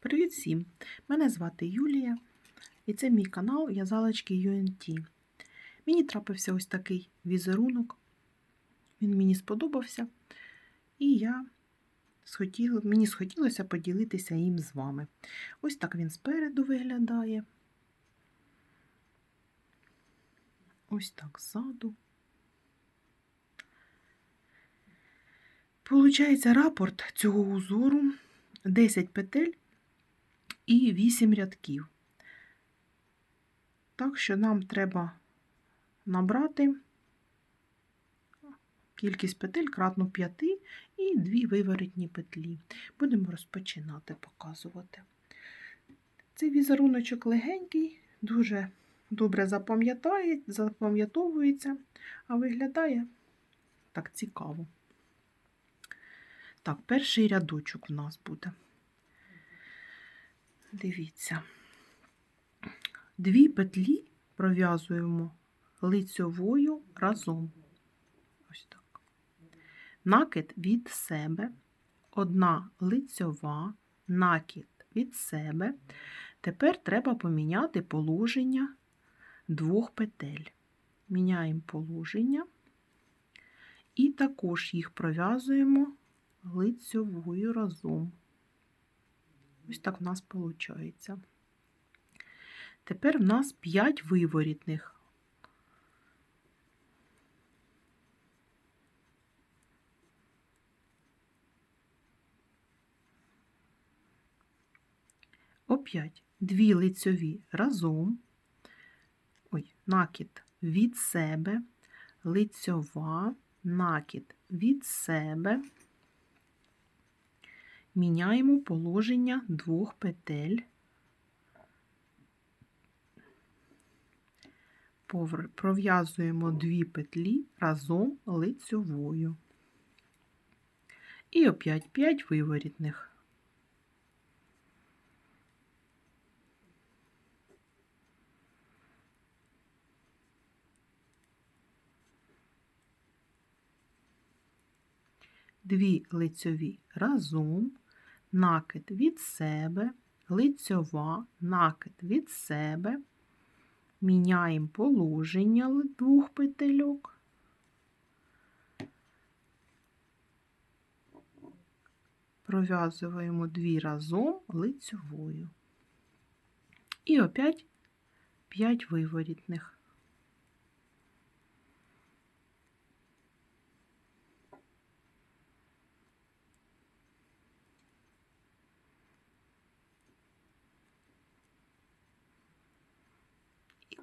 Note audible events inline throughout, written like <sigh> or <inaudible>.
Привіт всім! Мене звати Юлія, і це мій канал В'язалочки UNT. Мені трапився ось такий візерунок. Він мені сподобався, і я схотіла, мені схотілося поділитися їм з вами. Ось так він спереду виглядає. Ось так ззаду. Получається рапорт цього узору 10 петель і 8 рядків. Так що нам треба набрати кількість петель кратно 5 і 2 виворотні петлі. Будемо розпочинати показувати. Цей візеруночок легенький, дуже добре запам'ятовується, а виглядає так цікаво. Так, перший рядочок у нас буде. Дивіться, дві петлі пров'язуємо лицьовою разом. Ось так. Накид від себе, одна лицьова, накид від себе. Тепер треба поміняти положення двох петель. Міняємо положення і також їх пров'язуємо лицьовою разом. Ось так в нас виходить. Тепер в нас 5 виворітних. Опять дві лицьові разом, ой, накид від себе, лицьова, накид від себе міняємо положення двох петель, пров'язуємо дві петлі разом лицьовою. І опять 5 виворітних. Дві лицьові разом, накид від себе, лицьова, накид від себе, міняємо положення двох петельок. Пров'язуємо дві разом лицьовою. І опять 5 виворітних.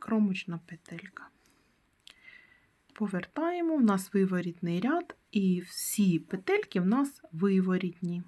Кромочна петелька. Повертаємо, у нас виворітний ряд, і всі петельки в нас виворітні.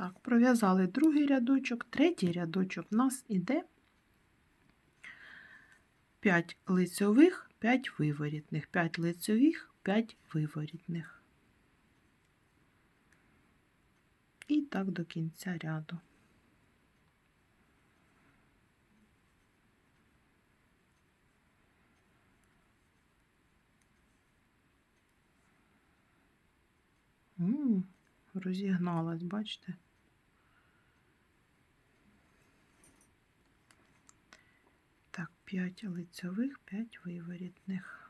Так, пров'язали другий рядочок, третій рядочок у нас іде 5 лицьових, 5 виворітних, 5 лицьових, 5 виворітних. І так до кінця ряду. Розігналась, бачите? Так, 5 лицьових, 5 виворітних.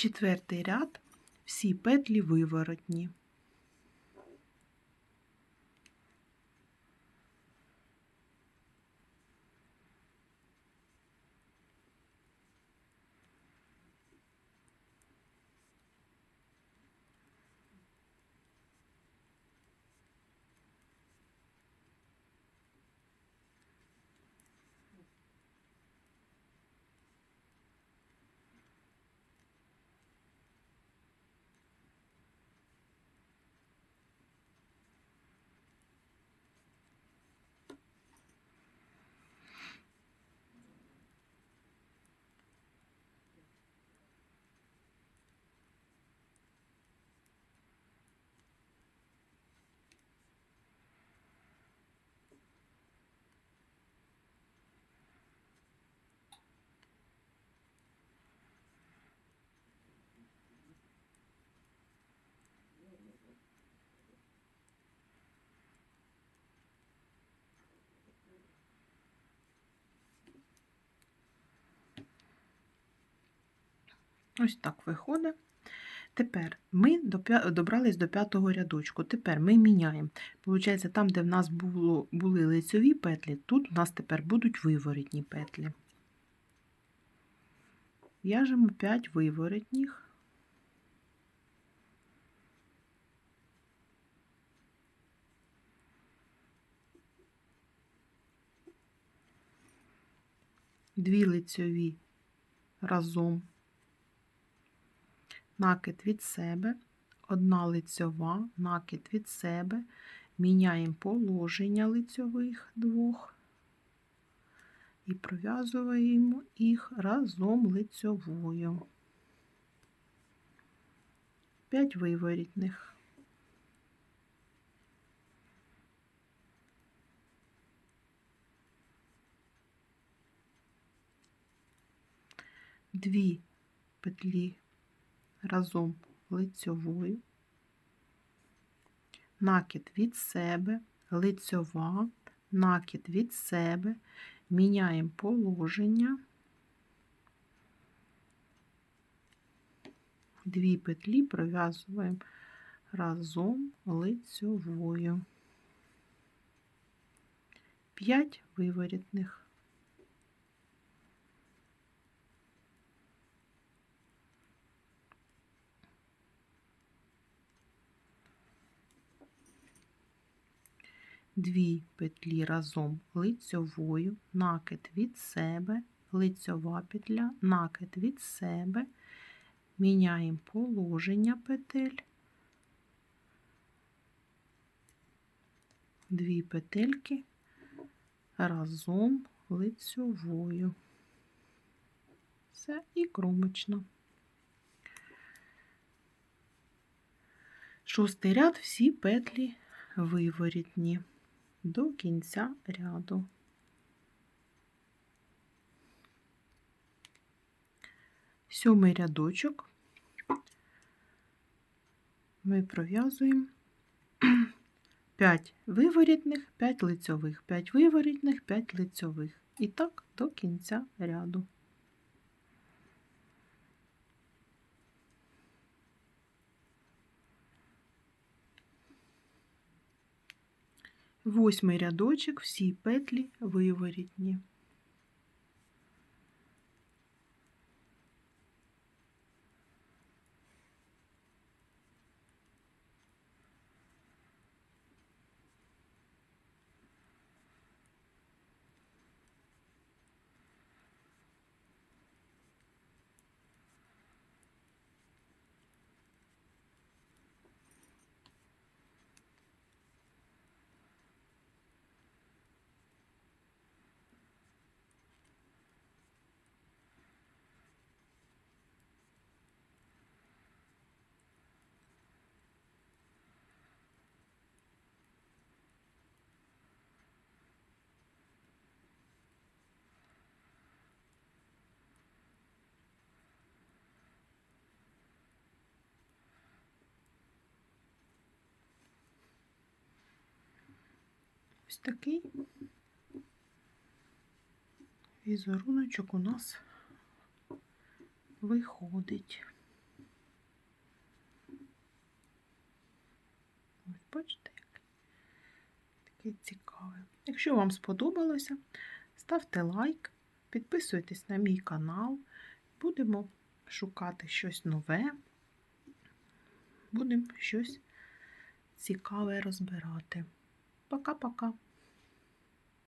Четвертий ряд, всі петлі виворотні. Ось так виходить. Тепер ми добрались до п'ятого рядочку. Тепер ми міняємо. Получається, там, де в нас було, були лицьові петлі, тут у нас тепер будуть виворітні петлі. В'яжемо 5 виворотніх. Дві лицьові разом накид від себе, одна лицьова, накид від себе, міняємо положення лицьових двох і пров'язуємо їх разом лицьовою. 5 виворітних. Дві петлі разом лицьовою, накид від себе, лицьова, накид від себе, міняємо положення, дві петлі пров'язуємо разом лицьовою. 5 виворітних. Дві петлі разом лицьовою, накид від себе, лицьова петля, накид від себе, міняємо положення петель, дві петельки разом лицьовою. Все і кромочно. Шостий ряд всі петлі виворітні до кінця ряду. Сьомий рядочок ми пров'язуємо <clears throat> 5 виворітних, 5 лицьових, 5 виворітних, 5 лицьових. І так до кінця ряду. Восьмий рядочок, всі петлі виворітні. Ось такий візеруночок у нас виходить. Ось бачите, який такий цікавий. Якщо вам сподобалося, ставте лайк, підписуйтесь на мій канал, будемо шукати щось нове, будемо щось цікаве розбирати. Пока-пока.